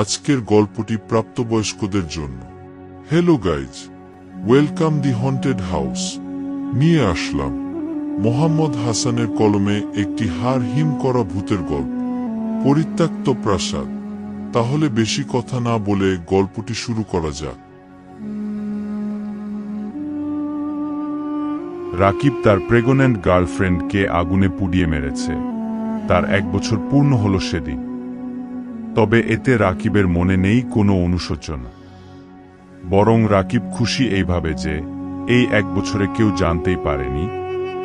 আজকের গল্পটি প্রাপ্তবয়স্কদের জন্য। Hello guys welcome the haunted house নিয়ে আসলাম মোহাম্মদ হাসানের কলমে একটি হার হিম করা ভূতের গল্প। পরিত্যক্ত প্রাসাদ। তাহলে বেশি কথা না বলে গল্পটি শুরু করা যাক। রাকিব তার প্রেগনেন্ট গার্লফ্রেন্ডকে আগুনে পুড়িয়ে মেরেছে। তার এক বছর পূর্ণ হল সেদিন। তবে এতে রাকিবের মনে নেই কোনো অনুশোচনা। বরং রাকিব খুশি এইভাবে যে, এই এক বছরে কেউ জানতেই পারেনি,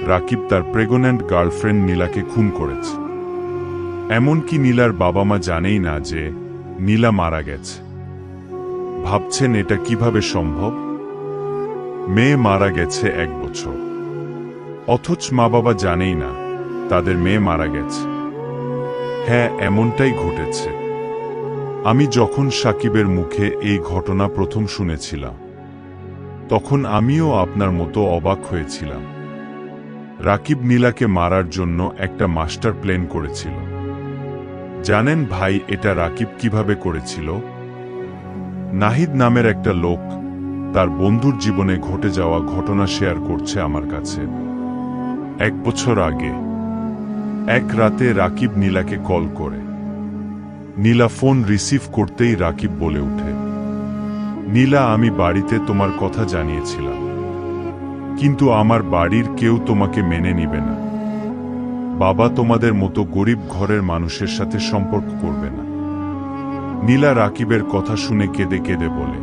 রাকিব তার প্রেগনেন্ট গার্লফ্রেন্ড নীলাকে খুন করেছে। এমনকি নীলার বাবা মা জানেই না যে, নীলা মারা গেছে। ভাবছেন এটা কীভাবে সম্ভব? মেয়ে মারা গেছে এক বছর। অথচ মা বাবা জানেই না, তাদের মেয়ে মারা গেছে। হ্যাঁ এমনটাই ঘটেছে। আমি যখন সাকিবের মুখে এই ঘটনা প্রথম শুনেছিলাম, তখন আমিও আপনার মতো অবাক হয়েছিলাম। রাকিব নীলাকে মারার জন্য একটা মাস্টার প্ল্যান করেছিল। জানেন ভাই, এটা রাকিব কীভাবে করেছিল? নাহিদ নামের একটা লোক তার বন্ধুর জীবনে ঘটে যাওয়া ঘটনা শেয়ার করছে আমার কাছে। এক বছর আগে, এক রাতে রাকিব নীলাকে কল করে। নীলা ফোন রিসিভ করতেই রাকিব বলে উঠে নীলা, আমি বাড়িতে তোমার কথা জানিয়েছিলাম। কিন্তু আমার বাড়ির কেউ তোমাকে মেনে নিবে না। বাবা তোমাদের মতো গরিব ঘরের মানুষের সাথে সম্পর্ক করবে না। নীলা রাকিবের কথা শুনে কেঁদে কেঁদে বলে,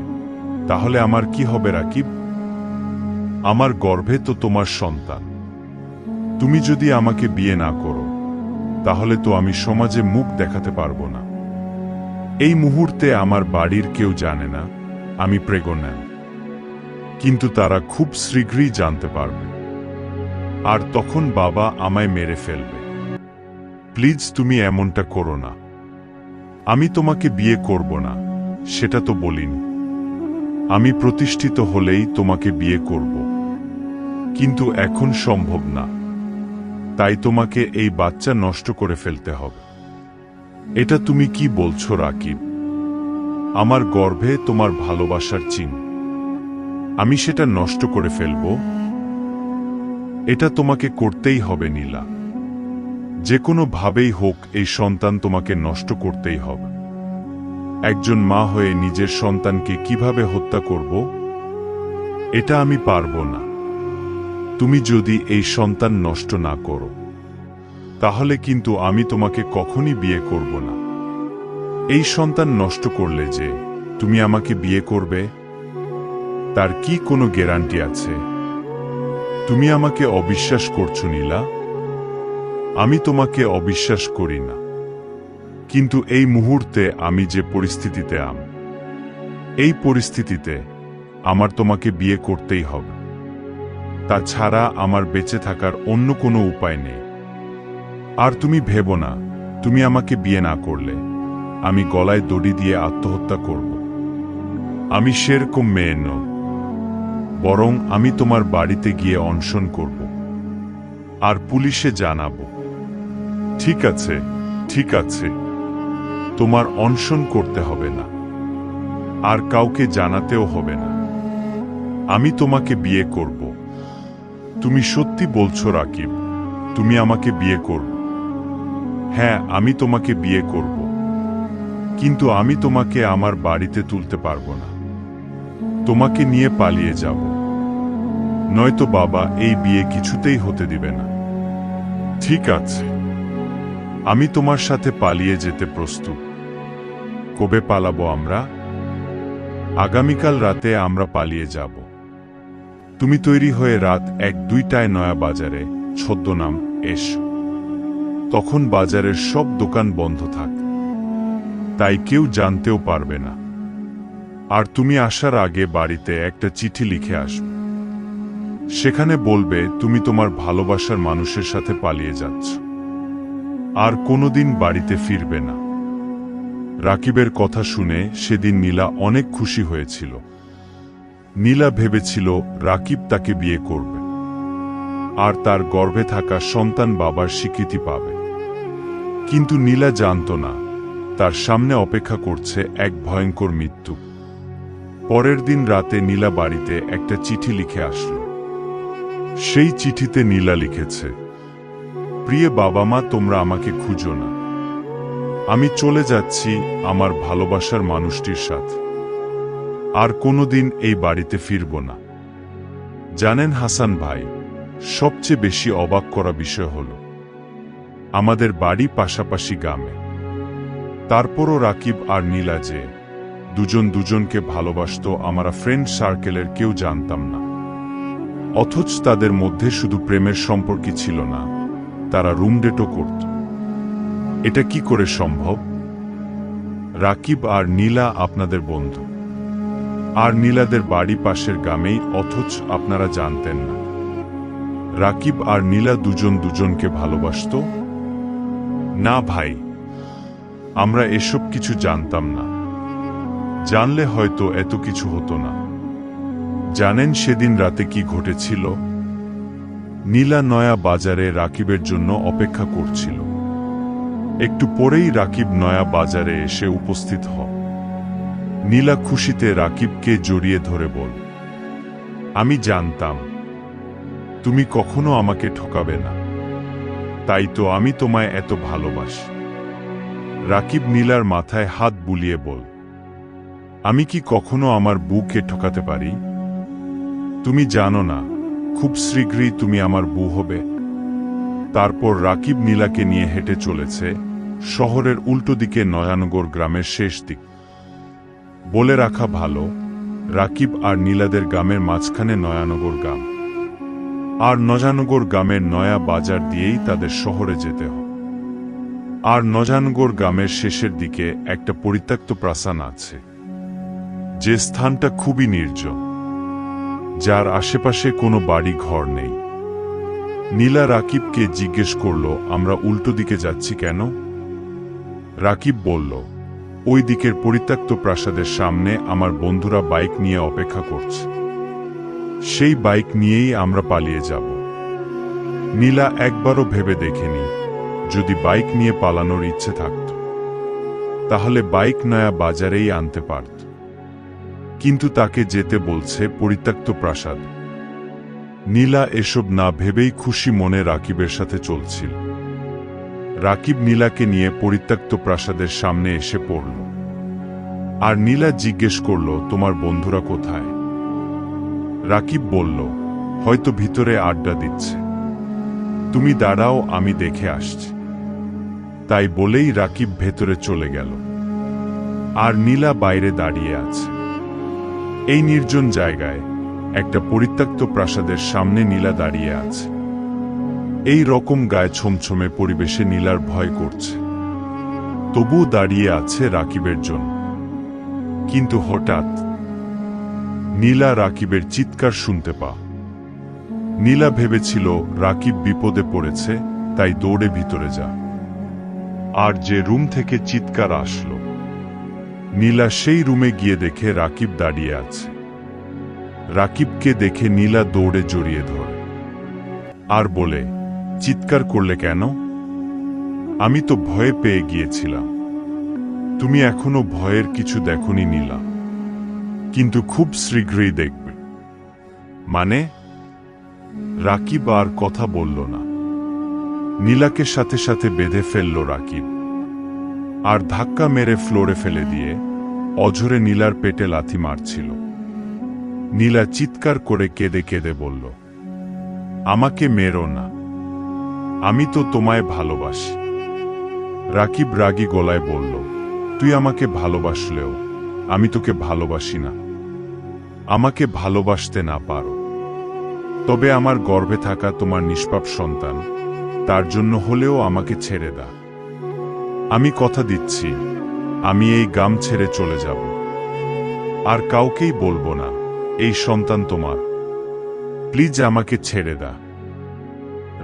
তাহলে আমার কি হবে রাকিব? আমার গর্ভে তো তোমার সন্তান। তুমি যদি আমাকে বিয়ে না করো, তাহলে তো আমি সমাজে মুখ দেখাতে পারব না। এই মুহূর্তে আমার বাড়ির কেউ জানে না, আমি প্রেগন্যান্ট কিন্তু তারা খুব শীঘ্রই জানতে পারবে। আর তখন বাবা আমায় মেরে ফেলবে। প্লিজ তুমি এমনটা করো না। আমি তোমাকে বিয়ে করব না, সেটা তো বলিনি। আমি প্রতিষ্ঠিত হলেই তোমাকে বিয়ে করব। কিন্তু এখন সম্ভব না। তাই তোমাকে এই বাচ্চা নষ্ট করে ফেলতে হবে। এটা তুমি কি বলছো, রাকিব? আমার গর্ভে তোমার ভালোবাসার চিন। আমি সেটা নষ্ট করে ফেলব। এটা তোমাকে করতেই হবে, নীলা। যে কোনো ভাবেই হোক, এই সন্তান তোমাকে নষ্ট করতেই হবে। একজন মা হয়ে নিজের সন্তানকে কীভাবে হত্যা করব, এটা আমি পারব না। তুমি যদি এই সন্তান নষ্ট না করো। তাহলে কিন্তু আমি তোমাকে কখনই বিয়ে করব না। এই সন্তান নষ্ট করলে যে, তুমি আমাকে বিয়ে করবে, তার কি কোনো গ্যারান্টি আছে? তুমি আমাকে অবিশ্বাস করছ, নীলা। আমি তোমাকে অবিশ্বাস করি না। কিন্তু এই মুহূর্তে আমি যে পরিস্থিতিতে আম, এই পরিস্থিতিতে আমার তোমাকে বিয়ে করতেই হবে। তাছাড়া আমার বেঁচে থাকার অন্য কোনো উপায় নেই। আর তুমি ভেবো না, তুমি আমাকে বিয়ে না করলে। আমি গলায় দড়ি দিয়ে আত্মহত্যা করব। আমি সেরকম মেয়ে ন বরং আমি তোমার বাড়িতে গিয়ে অনশন করব আর পুলিশে জানাব। ঠিক আছে ঠিক আছে, তোমার অনশন করতে হবে না, আর কাউকে জানাতেও হবে না। আমি তোমাকে বিয়ে করব। তুমি সত্যি বলছো, রাকিব, তুমি আমাকে বিয়ে করব। হ্যাঁ আমি তোমাকে বিয়ে করব। কিন্তু আমি তোমাকে আমার বাড়িতে তুলতে পারব না। তোমাকে নিয়ে পালিয়ে যাব। নয়তো বাবা এই বিয়ে কিছুতেই হতে দিবে না। ঠিক আছে। আমি তোমার সাথে পালিয়ে যেতে প্রস্তুত। কবে পালাবো আমরা? আগামীকাল রাতে আমরা পালিয়ে যাব। তুমি তৈরি হয়ে রাত এক দুইটায় নয়া বাজারে ছদ্মনাম এসো। তখন বাজারের সব দোকান বন্ধ থাক। তাই কেউ জানতেও পারবে না। আর তুমি আসার আগে বাড়িতে একটা চিঠি লিখে আসবে। সেখানে বলবে, তুমি তোমার ভালোবাসার মানুষের সাথে পালিয়ে যাচ্ছ। আর কোনোদিন বাড়িতে ফিরবে না। রাকিবের কথা শুনে সেদিন নীলা অনেক খুশি হয়েছিল। নীলা ভেবেছিল রাকিব তাকে বিয়ে করবে। আর তার গর্ভে থাকা সন্তান বাবার স্বীকৃতি পাবে। কিন্তু নীলা জানত না। তার সামনে অপেক্ষা করছে এক ভয়ঙ্কর মৃত্যু। পরের দিন রাতে নীলা বাড়িতে একটা চিঠি লিখে আসলো। সেই চিঠিতে নীলা লিখেছে, প্রিয় বাবা মা, তোমরা আমাকে খুঁজো না। আমি চলে যাচ্ছি আমার ভালোবাসার মানুষটির সাথে। আর কোনোদিন এই বাড়িতে ফিরব না। জানেন হাসান ভাই, সবচেয়ে বেশি অবাক করা বিষয় হল আমাদের বাড়ি পাশাপাশি গ্রামে। তারপরও রাকিব আর নীলা যে, দুজন দুজনকে ভালোবাসতো আমরা ফ্রেন্ড সার্কেলের কেউ জানতাম না। অথচ তাদের মধ্যে শুধু প্রেমের সম্পর্কই ছিল না, তারা রুম ডেটও করত। এটা কি করে সম্ভব? রাকিব আর নীলা আপনাদের বন্ধু। আর নীলাদের বাড়ি পাশের গ্রামেই, অথচ আপনারা জানতেন না। রাকিব আর নীলা দুজন দুজনকে ভালোবাসত না ভাই, আমরা এসব কিছু জানতাম না। জানলে হয়তো এত কিছু হতো না। জানেন সেদিন রাতে কি ঘটেছিল? নীলা নয়া বাজারে রাকিবের জন্য অপেক্ষা করছিল। একটু পরেই রাকিব নয়া বাজারে এসে উপস্থিত হয় নীলা খুশিতে রাকিবকে জড়িয়ে ধরে বল, আমি জানতাম, তুমি কখনো আমাকে ঠকাবে না। তাই তো আমি তোমায় এত ভালোবাসি। রাকিব নীলার মাথায় হাত বুলিয়ে বল, আমি কি কখনো আমার বুকে ঠকাতে পারি? তুমি জানো না, খুব শীঘ্রই তুমি আমার বউ হবে। তারপর রাকিব নীলাকে নিয়ে হেঁটে চলেছে শহরের উল্টো দিকে নয়ানগর গ্রামের শেষ দিক। বলে রাখা ভালো, রাকিব আর নীলাদের গ্রামের মাঝখানে নয়ানগর গ্রাম। আর নজানগর গ্রামের নয়া বাজার দিয়েই তাদের শহরে যেতে হয়। আর নজানগর গ্রামের শেষের দিকে একটা পরিত্যক্ত প্রাসান আছে, যে স্থানটা খুবই নির্জন, যার আশেপাশে কোনো বাড়ি ঘর নেই। নীলা রাকিবকে জিজ্ঞেস করল, আমরা উল্টো দিকে যাচ্ছি কেন? রাকিব বলল, ওই দিকের পরিত্যক্ত প্রাসাদের সামনে আমার বন্ধুরা বাইক নিয়ে অপেক্ষা করছে। সেই বাইক নিয়েই আমরা পালিয়ে যাব। নীলা একবারও ভেবে দেখেনি, যদি বাইক নিয়ে পালানোর ইচ্ছে থাকত, তাহলে বাইক নয়া বাজারেই আনতে পারত। কিন্তু তাকে যেতে বলছে পরিত্যক্ত প্রাসাদ। নীলা এসব না ভেবেই খুশি মনে রাকিবের সাথে চলছিল। রাকিব নীলাকে নিয়ে পরিত্যক্ত প্রাসাদের সামনে এসে পড়ল। আর নীলা জিজ্ঞেস করল, তোমার বন্ধুরা কোথায়? রাকিব বলল, হয়তো ভিতরে আড্ডা দিচ্ছে। তুমি দাঁড়াও, আমি দেখে আসছি। তাই বলেই রাকিব ভেতরে চলে গেল। আর নীলা বাইরে দাঁড়িয়ে আছে। এই নির্জন জায়গায় একটা পরিত্যক্ত প্রাসাদের সামনে নীলা দাঁড়িয়ে আছে। এই রকম গায়ে ছমছমে পরিবেশে নীলার ভয় করছে। তবুও দাঁড়িয়ে আছে রাকিবের জন্য। কিন্তু হঠাৎ নীলা রাকিবের চিৎকার শুনতে পা। নীলা ভেবেছিল রাকিব বিপদে পড়েছে, তাই দৌড়ে ভিতরে যা। আর যে রুম থেকে চিৎকার আসলো। নীলা সেই রুমে গিয়ে দেখে রাকিব দাঁড়িয়ে আছে। রাকিবকে দেখে নীলা দৌড়ে জড়িয়ে ধরে। আর বলে, চিৎকার করলে কেন? আমি তো ভয়ে পেয়ে গিয়েছিলাম। তুমি এখনও ভয়ের কিছু দেখনি নীলা। কিন্তু খুব শীঘ্রই দেখবে। মানে রাকিব আর কথা বলল না। নীলাকে সাথে সাথে বেঁধে ফেলল রাকিব। আর ধাক্কা মেরে ফ্লোরে ফেলে দিয়ে অঝরে নীলার পেটে লাথি মারছিল। নীলা চিৎকার করে কেঁদে কেঁদে বলল, আমাকে মেরো না। আমি তো তোমায় ভালোবাসি। রাকিব রাগী গলায় বলল, তুই আমাকে ভালোবাসলেও আমি তোকে ভালোবাসি না। আমাকে ভালোবাসতে না পারো। তবে আমার গর্ভে থাকা তোমার নিষ্পাপ সন্তান, তার জন্য হলেও আমাকে ছেড়ে দা। আমি কথা দিচ্ছি, আমি এই গাম ছেড়ে চলে যাব। আর কাউকেই বলব না, এই সন্তান তোমার। প্লিজ আমাকে ছেড়ে দা।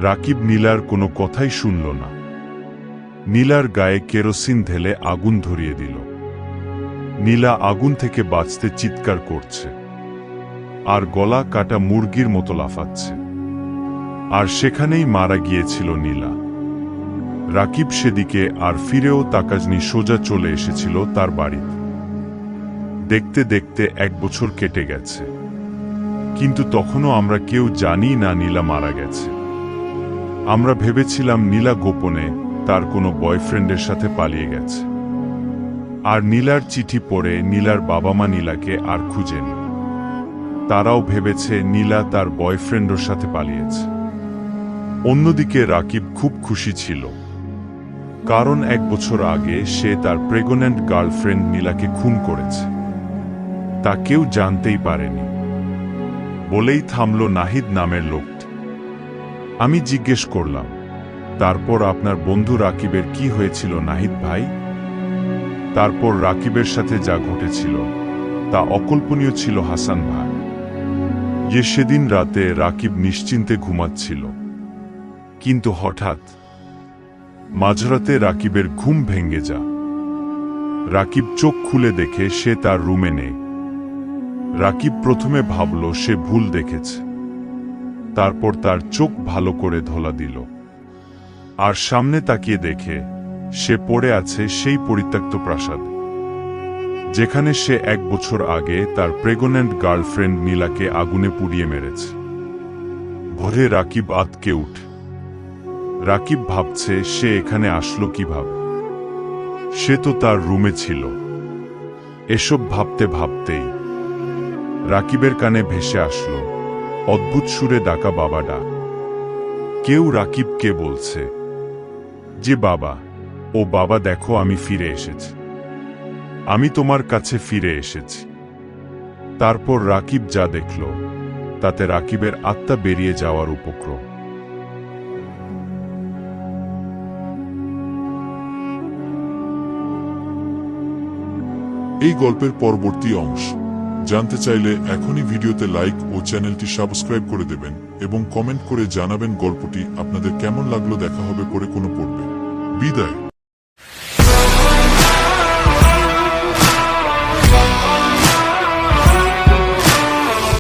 রাকিব নীলার কোনো কথাই শুনল না। নীলার গায়ে কেরোসিন ঢেলে আগুন ধরিয়ে দিল। নীলা আগুন থেকে বাঁচতে চিৎকার করছে। আর গলা কাটা মুরগির মতো লাফাচ্ছে। আর সেখানেই মারা গিয়েছিল নীলা। রাকিব সেদিকে আর ফিরেও তাকাজনি সোজা চলে এসেছিল তার বাড়িতে। দেখতে দেখতে এক বছর কেটে গেছে। কিন্তু তখনও আমরা কেউ জানি না নীলা মারা গেছে। আমরা ভেবেছিলাম নীলা গোপনে তার কোনো বয়ফ্রেন্ডের সাথে পালিয়ে গেছে। আর নীলার চিঠি পড়ে নীলার বাবা মা নীলাকে আর খুঁজেনি। তারাও ভেবেছে নীলা তার বয়ফ্রেন্ডের সাথে পালিয়েছে। অন্যদিকে রাকিব খুব খুশি ছিল। কারণ এক বছর আগে সে তার প্রেগনেন্ট গার্লফ্রেন্ড নীলাকে খুন করেছে। তা কেউ জানতেই পারেনি। বলেই থামল নাহিদ নামের লোকটি। আমি জিজ্ঞেস করলাম, তারপর আপনার বন্ধু রাকিবের কি হয়েছিল নাহিদ ভাই? তারপর রাকিবের সাথে যা ঘটেছিল, তা অকল্পনীয় ছিল হাসান ভাই। যে সেদিন রাতে রাকিব নিশ্চিন্তে ঘুমাচ্ছিল। কিন্তু হঠাৎ মাঝরাতে রাকিবের ঘুম ভেঙে যা। রাকিব চোখ খুলে দেখে সে তার রুমে নেই। রাকিব প্রথমে ভাবল সে ভুল দেখেছে। তারপর তার চোখ ভালো করে ধোলা দিল। আর সামনে তাকিয়ে দেখে সে পড়ে আছে সেই পরিত্যক্ত প্রাসাদ। যেখানে সে এক বছর আগে তার প্রেগনেন্ট গার্লফ্রেন্ড নীলাকে আগুনে পুড়িয়ে মেরেছে। ভোরে রাকিব আতকে উঠ। রাকিব ভাবছে, সে এখানে আসলো কীভাবে? সে তো তার রুমে ছিল। এসব ভাবতে ভাবতেই রাকিবের কানে ভেসে আসলো, অদ্ভুত সুরে ডাকা বাবা ডাক। কেউ রাকিবকে বলছে, যে বাবা ও বাবা দেখো আমি ফিরে এসেছি। আমি তোমার কাছে ফিরে এসেছি। তারপর রাকিব যা দেখল, তাতে রাকিবের আত্মা বেরিয়ে যাওয়ার উপক্রম। এই গল্পের পরবর্তী অংশ। জানতে চাইলে এখনই ভিডিওতে লাইক ও চ্যানেলটি সাবস্ক্রাইব করে দেবেন এবং কমেন্ট করে জানাবেন গল্পটি আপনাদের কেমন লাগল দেখা হবে পরে কোনো পড়বে বিদায়।